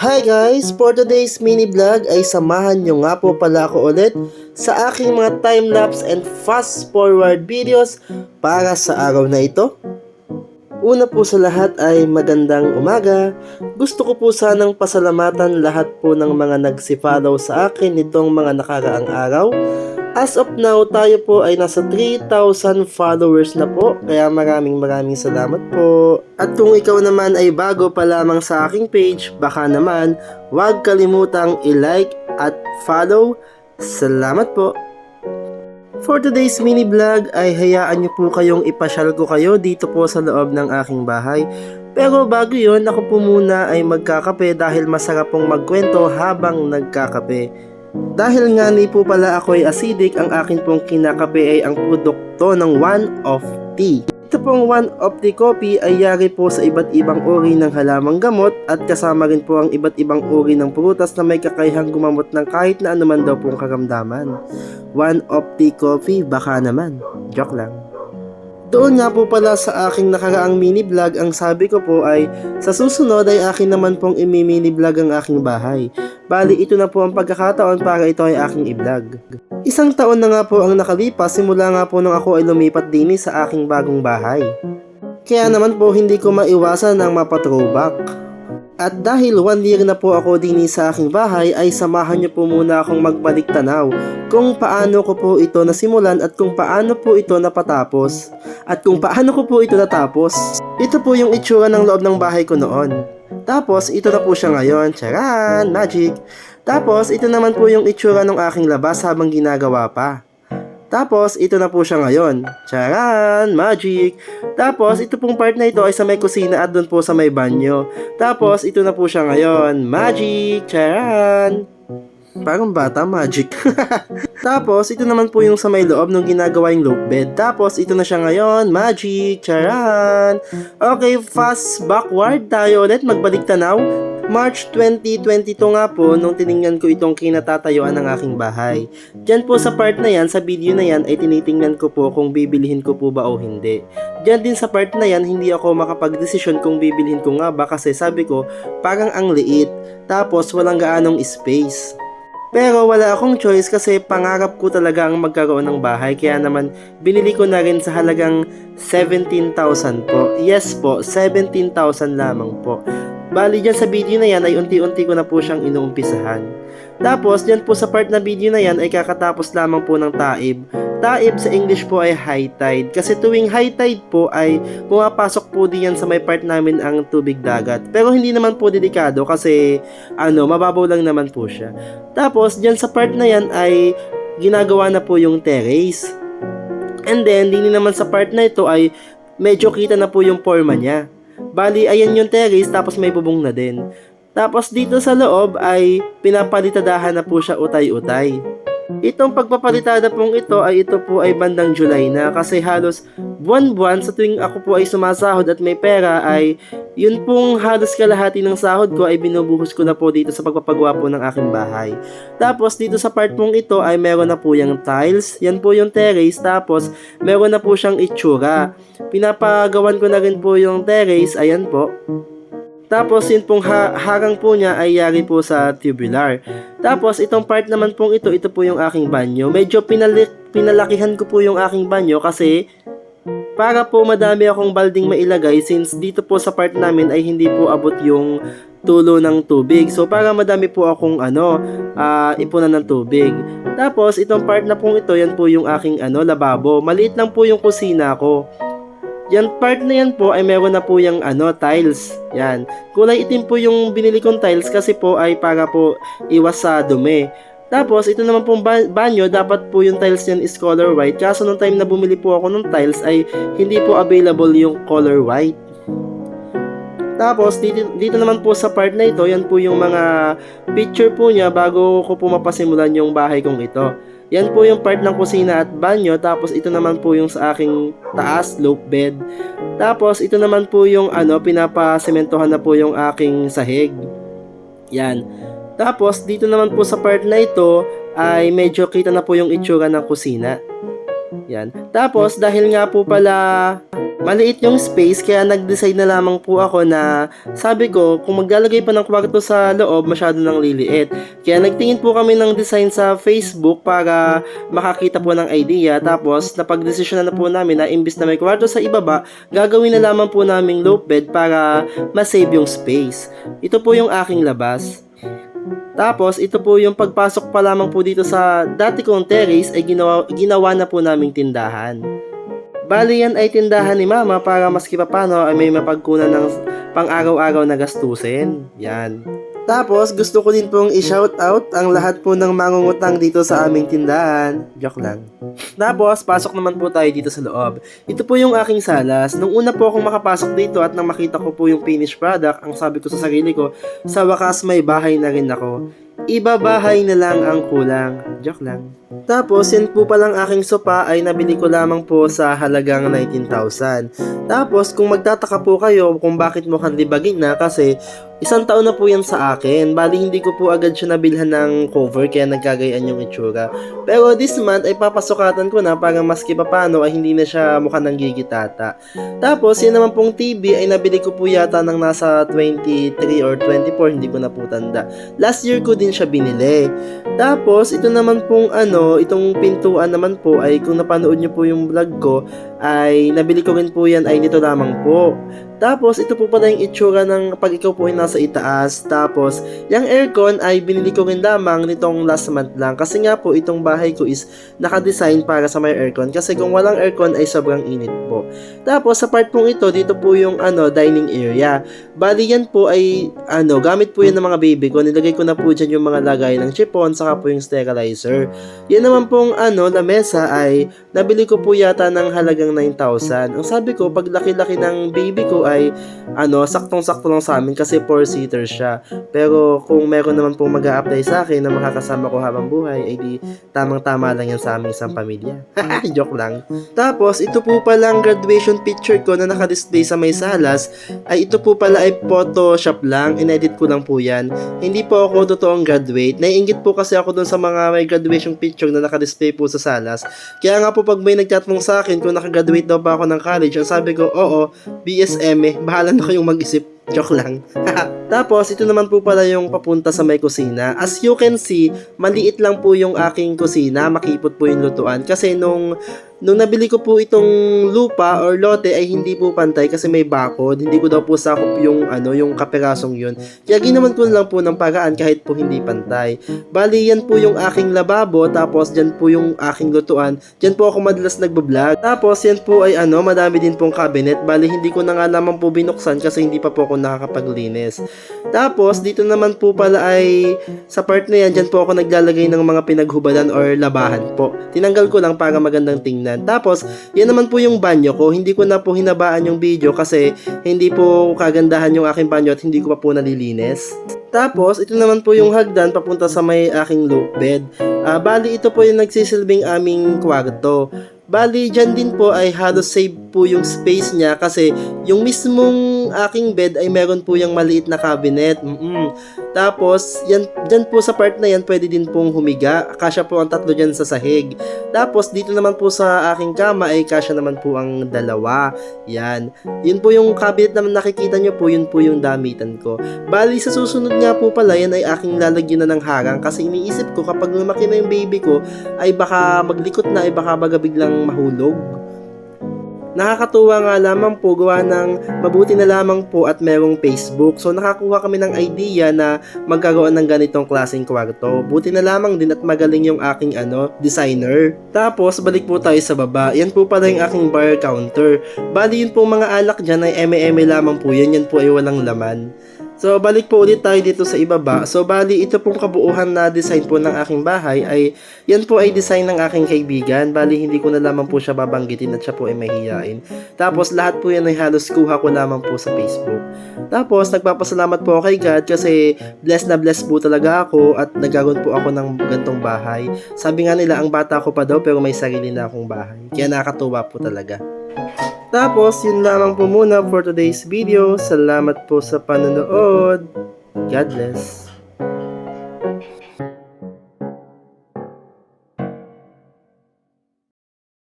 Hi guys! For today's mini vlog ay samahan nyo nga po pala ako ulit sa aking mga time-lapse and fast-forward videos para sa araw na ito. Una po sa lahat ay magandang umaga. Gusto ko po sanang pasalamatan lahat po ng mga nagsi-follow sa akin nitong mga nakaraang araw. As of now, tayo po ay nasa 3,000 followers na po. Kaya maraming maraming salamat po. At kung ikaw naman ay bago pa lamang sa aking page, baka naman huwag kalimutang i-like at follow. Salamat po. For today's mini vlog ay hayaan niyo po kayong ipasyal ko kayo dito po sa loob ng aking bahay. Pero bago yon ako po muna ay magkakape dahil masarap pong magkwento habang nagkakape. Dahil nga ni po pala ako ay acidic, ang akin pong kinakape ay ang produkto ng One of Tea. Ito pong One of Tea Coffee ay yari po sa iba't ibang uri ng halamang gamot at kasama rin po ang iba't ibang uri ng prutas na may kakayahang gumamot ng kahit na anuman daw pong karamdaman. One of Tea Coffee, baka naman. Joke lang. Doon nga po pala sa aking nakaraang mini vlog, ang sabi ko po ay sa susunod ay akin naman pong imi-mini vlog ang aking bahay. Bali ito na po ang pagkakataon para ito ay aking i-vlog. Isang taon na nga po ang nakalipas simula nga po nung ako ay lumipat din sa aking bagong bahay. Kaya naman po hindi ko maiwasan ang mapatrowback. At dahil one year na po ako din sa aking bahay ay samahan niyo po muna akong magbalik tanaw kung paano ko po ito nasimulan at kung paano po ito napatapos at kung paano ko po ito natapos. Ito po yung itsura ng loob ng bahay ko noon. Tapos ito na po siya ngayon, charan, magic. Tapos ito naman po yung itsura ng aking labas habang ginagawa pa. Tapos, ito na po siya ngayon. Charan! Magic! Tapos, ito pong part na ito ay sa may kusina at doon po sa may banyo. Tapos, ito na po siya ngayon. Magic! Charan! Parang bata, magic. Tapos, ito naman po yung sa may loob nung ginagawa yung loop bed. Tapos, ito na siya ngayon. Magic! Charan! Okay, fast backward tayo ulit. Magbalik tanaw. March 2022 nga po nung tiningnan ko itong kinatatayuan ng aking bahay. Diyan po sa part na yan, sa video na yan ay tinitingnan ko po kung bibilihin ko po ba o hindi. Diyan din sa part na yan, hindi ako makapag-desisyon kung bibilihin ko nga ba kasi sabi ko parang ang liit tapos walang gaanong space. Pero wala akong choice kasi pangarap ko talaga ang magkaroon ng bahay kaya naman binili ko na rin sa halagang 17,000 po. Yes po, 17,000 lamang po. Bali dyan sa video na yan ay unti-unti ko na po siyang inuumpisahan. Tapos dyan po sa part na video na yan ay kakatapos lamang po ng taib. Taib sa English po ay high tide. Kasi tuwing high tide po ay pumapasok po din yan sa may part namin ang tubig dagat. Pero hindi naman po dedikado kasi ano, mababaw lang naman po siya. Tapos dyan sa part na yan ay ginagawa na po yung terrace. And then, din naman sa part na ito ay medyo kita na po yung forma niya. Bali, ayan yung terrace tapos may bubong na din. Tapos dito sa loob ay pinapalitadahan na po siya utay-utay. Itong pagpapalitada pong ito ay ito po ay bandang July na kasi halos buwan-buwan sa tuwing ako po ay sumasahod at may pera ay yun pong halos kalahati ng sahod ko ay binubuhos ko na po dito sa pagpapagawa po ng aking bahay. Tapos dito sa part pong ito ay meron na po yung tiles, yan po yung terrace tapos meron na po siyang itsura. Pinapagawan ko na rin po yung terrace, ayan po. Tapos yun pong ha- harang po niya ay yari po sa tubular. Tapos itong part naman pong ito, ito po yung aking banyo. Medyo pinali- pinalakihan ko po yung aking banyo kasi para po madami akong balding mailagay since dito po sa part namin ay hindi po abot yung tulo ng tubig. So para madami po akong ano, ah, ipunan ng tubig. Tapos itong part na pong ito, yan po yung aking ano, lababo. Maliit lang po yung kusina ko. Yan part na yan po ay meron na po yung ano, tiles. Yan. Kulay itim po yung binili kong tiles kasi po ay para po iwas sa dumi. Tapos, ito naman pong ba- banyo, dapat po yung tiles yan is color white. Kaso nung time na bumili po ako ng tiles ay hindi po available yung color white. Tapos, dito, dito naman po sa part na ito, yan po yung mga picture po niya bago ko po mapasimulan yung bahay kong ito. Yan po yung part ng kusina at banyo. Tapos ito naman po yung sa aking taas, slope bed. Tapos ito naman po yung ano, pinapasementohan na po yung aking sahig. Yan. Tapos dito naman po sa part na ito ay medyo kita na po yung itsura ng kusina. Yan. Tapos, dahil nga po pala maliit yung space, kaya nag-design na lamang po ako na sabi ko, kung maglalagay pa ng kwarto sa loob, masyado nang liliit. Kaya nagtingin po kami ng design sa Facebook para makakita po ng idea. Tapos, napag-desisyon na po namin na imbis na may kwarto sa ibaba, gagawin na lamang po naming low bed para masave yung space. Ito po yung aking labas. Tapos, ito po yung pagpasok pa lamang po dito sa dati kong terrace ay ginawa, ginawa na po naming tindahan. Bali yan ay tindahan ni mama para maski pa paano ay may mapagkunan ng pang-araw-araw na gastusin. Yan. Tapos, gusto ko din pong i-shout out ang lahat po ng mangungutang dito sa aming tindahan. Joke lang. Tapos, pasok naman po tayo dito sa loob. Ito po yung aking salas. Nung una po akong makapasok dito at nang makita ko po yung finished product, ang sabi ko sa sarili ko, sa wakas may bahay na rin ako. Ibabahay na lang ang kulang. Joke lang. Tapos, yan po palang aking sopa ay nabili ko lamang po sa halagang 19,000. Tapos, kung magtataka po kayo kung bakit mukhang libagin na kasi isang taon na po yan sa akin. Bali, hindi ko po agad siya nabilhan ng cover kaya nagkagayaan yung itsura. Pero this month ay papasukatan ko na para maski pa paano ay hindi na siya mukhang nanggigitata. Tapos, yan naman pong TV ay nabili ko po yata ng nasa 23 or 24, hindi ko na po tanda. Last year ko din siya binili. Tapos, ito naman pong ano, itong pintuan naman po ay kung napanood nyo po yung vlog ko, ay nabili ko rin po yan ay dito lamang po. Tapos, ito po pala yung itsura ng pag ikaw po ay nasa itaas. Tapos, yung aircon ay binili ko rin lamang nitong last month lang. Kasi nga po, itong bahay ko is nakadesign para sa may aircon. Kasi kung walang aircon ay sobrang init po. Tapos, sa part pong ito, dito po yung ano, dining area. Bali yan po ay, ano, gamit po yan ng mga baby ko. Nilagay ko na po dyan yung mga lagay ng chipon, saka po yung sterilizer. Yan naman pong, ano, lamesa ay, nabili ko po yata ng halagang 9,000. Ang sabi ko, pag laki-laki ng baby ko ay, ano, saktong-sakto lang sa amin kasi 4-seater siya. Pero, kung meron naman pong mag apply sa akin na makakasama ko habang buhay, ay di, tamang-tama lang yan sa aming isang pamilya. Joke lang. Tapos, ito po palang graduation picture ko na nakadisplay sa may salas, ay ito po pala ay Photoshop lang, inedit ko lang po yan. Hindi po ako totoong graduate. Naiingit po kasi ako dun sa mga may graduation picture na nakadisplay po sa salas. Kaya nga po pag may nagtatanong sa akin kung nakagraduate daw ba ako ng college, ang sabi ko, oo, BSM eh, bahala na kayong mag-isip. Joke lang. Tapos, ito naman po pala yung papunta sa may kusina. As you can see, maliit lang po yung aking kusina. Makipot po yung lutuan. Kasi nung, nung nabili ko po itong lupa or lote ay hindi po pantay kasi may bakod. Hindi ko daw po sakop yung, ano, yung kaperasong yun. Kaya ginawan ko lang po ng paraan kahit po hindi pantay. Bali, yan po yung aking lababo. Tapos, dyan po yung aking lutuan. Dyan po ako madalas nagbablog. Tapos, yan po ay ano, madami din pong cabinet. Bali, hindi ko na nga naman po binuksan kasi hindi pa po ako nakakapaglinis. Tapos, dito naman po pala ay sa part na yan, dyan po ako naglalagay ng mga pinaghubadan or labahan po. Tinanggal ko lang para magandang tingnan. Tapos, yan naman po yung banyo ko. Hindi ko na po hinabaan yung video kasi hindi po kagandahan yung aking banyo at hindi ko pa po nalilinis. Tapos, ito naman po yung hagdan papunta sa may aking loop bed. Ah, bali, ito po yung nagsisilbing aming kwarto. Bali, dyan din po ay halos save po yung space niya kasi yung mismong aking bed ay meron po yung maliit na cabinet. Mm-mm. Tapos, yan, dyan po sa part na yan, pwede din pong humiga. Kasya po ang tatlo dyan sa sahig. Tapos, dito naman po sa aking kama ay kasya naman po ang dalawa. Yan. Yun po yung cabinet na nakikita nyo po, yun po yung damitan ko. Bali, sa susunod nga po pala, yan ay aking lalagyan na ng harang kasi iniisip ko kapag lumaki na yung baby ko, ay baka maglikot na, ay baka baga biglang mahulog. Nakakatuwa nga lamang po gawa ng mabuti na lamang po at merong Facebook. So nakakuha kami ng idea na magkaroon ng ganitong klaseng kwarto. Buti na lamang din at magaling yung aking ano, designer. Tapos balik po tayo sa baba. Yan po pala yung aking bar counter. Bali yun po mga alak dyan ay eme-eme lamang po yan. Yan po ay walang laman. So, balik po ulit tayo dito sa ibaba. So, bali, ito pong kabuuhan na design po ng aking bahay ay, yan po ay design ng aking kaibigan. Bali, hindi ko na lamang po siya babanggitin at siya po ay mahihiyain. Tapos, lahat po yan ay halos kuha ko lamang po sa Facebook. Tapos, nagpapasalamat po kay God kasi blessed na blessed po talaga ako at nagkaroon po ako ng gantong bahay. Sabi nga nila, ang bata ko pa daw pero may sarili na akong bahay. Kaya nakakatuwa po talaga. Tapos, yun lamang po muna for today's video. Salamat po sa panonood. God bless.